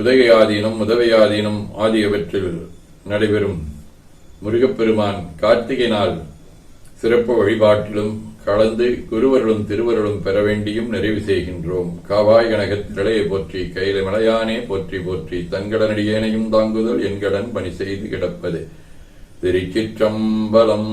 உதகையாதீனம் ஆதீனம் ஆகியவற்றில் நடைபெறும். முருகப்பெருமான் கார்த்திகை நாள் சிறப்பு வழிபாட்டிலும் கலந்து குருவர்களும் திருவர்களும் பெற வேண்டியும் நிறைவு செய்கின்றோம். காவாய் கனகத்திரளையை போற்றி கையில மலையானே போற்றி போற்றி தங்கடனடியேனையும் தாங்குதல் என்கடன் பணி செய்து கிடப்பது. திருச்சிற்றம்பலம்